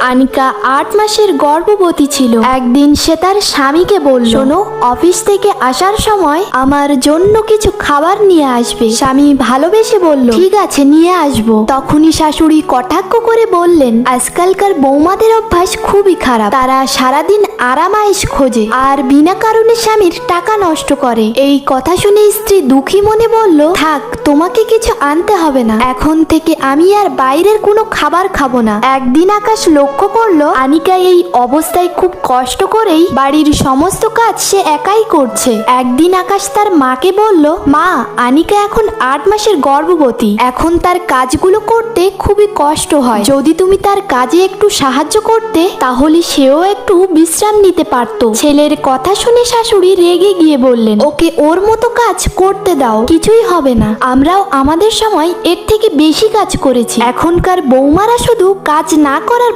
আনিকা আট মাসের গর্ভবতী ছিল। একদিন সে তার স্বামীকে বলল, শোনো, অফিস থেকে আসার সময় আমার জন্য কিছু খাবার নিয়ে আসবে। স্বামী ভালোবেসে বলল, ঠিক আছে, নিয়ে আসব। তখনই শাশুড়ি কটাক্ষ করে বললেন, আজকালকার বৌমাদের অভ্যাস খুবই খারাপ। তারা সারাদিন আরামায়েশ খোঁজে আর বিনা কারণে স্বামীর টাকা নষ্ট করে। এই কথা শুনে স্ত্রী দুঃখী মনে বলল, থাক, তোমাকে কিছু আনতে হবে না। এখন থেকে আমি আর বাইরের কোনো খাবার খাব না। একদিন আকাশ লক্ষ্য করল আনিকা এই অবস্থায় খুব কষ্ট করেই বাড়ির সমস্ত কাজ সে একাই করছে। একদিন আকাশ তার মাকে বলল, মা, আনিকা এখন আট মাসের গর্ভবতী। এখন তার কাজগুলো করতে খুবই কষ্ট হয়। যদি তুমি তার কাজে একটু সাহায্য করতে, তাহলে সেও একটু বিশ্রাম নিতে পারত। ছেলের কথা শুনে শাশুড়ি রেগে গিয়ে বললেন, ওকে ওর মতো কাজ করতে দাও, কিছুই হবে না। আমরাও আমাদের সময় এর থেকে বেশি কাজ করেছি। এখনকার বৌমারা শুধু কাজ না করার